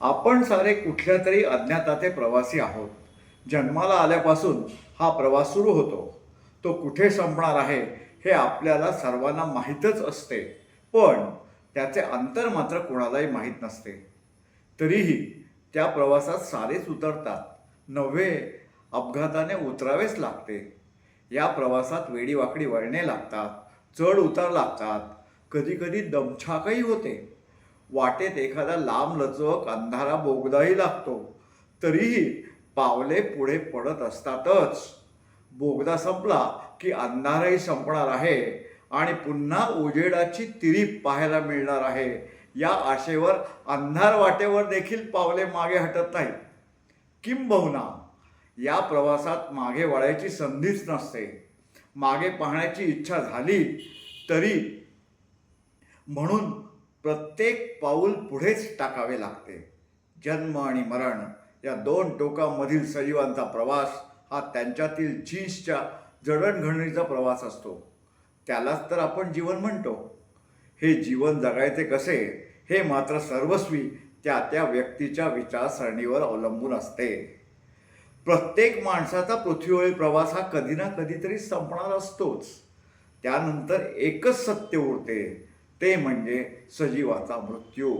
आपण सारे कुठल्या तरी अज्ञाताचे प्रवासी आहोत. जन्माला आल्यापासून हा प्रवास सुरू होतो. तो कुठे संपणार आहे हे आपल्याला सर्वांना माहीतच असते. पण त्याचे अंतर मात्र कोणालाही माहीत नसते. तरीही त्या प्रवासात सारेच उतरतात. नव्हे अपघाताने उतरावेच लागते. या प्रवासात वेडीवाकडी वळणे लागतात चढ उतार लागतात. कधीकधी दमछाकही होते. वाटेत एखादा लांब लचक अंधारा बोगदाही लागतो. तरीही पावले पुढे पडत असतातच. बोगदा संपला की अंधारही संपणार आहे आणि पुन्हा उजेडाची तिरीप पाहायला मिळणार आहे. या आशेवर अंधार वाटेवर देखील पावले मागे हटत नाही किंबहुना या प्रवासात मागे वळायची संधीच नसते. मागे पाहण्याची इच्छा झाली तरी म्हणून प्रत्येक पाऊल पुढेच टाकावे लागते. जन्म आणि मरण या दोन टोकामधील सजीवांचा प्रवास हा त्यांच्यातील जीन्सच्या जडणघडणीचा प्रवास असतो. त्यालाच तर आपण जीवन म्हणतो. हे जीवन जगायचे कसे हे मात्र सर्वस्वी त्या त्या व्यक्तीच्या विचारसरणीवर अवलंबून असते. प्रत्येक माणसाचा पृथ्वीवरील प्रवास हा कधी ना कधीतरी संपणार असतोच. त्यानंतर एकच सत्य उरते ते म्हणजे सजीवाचा मृत्यू.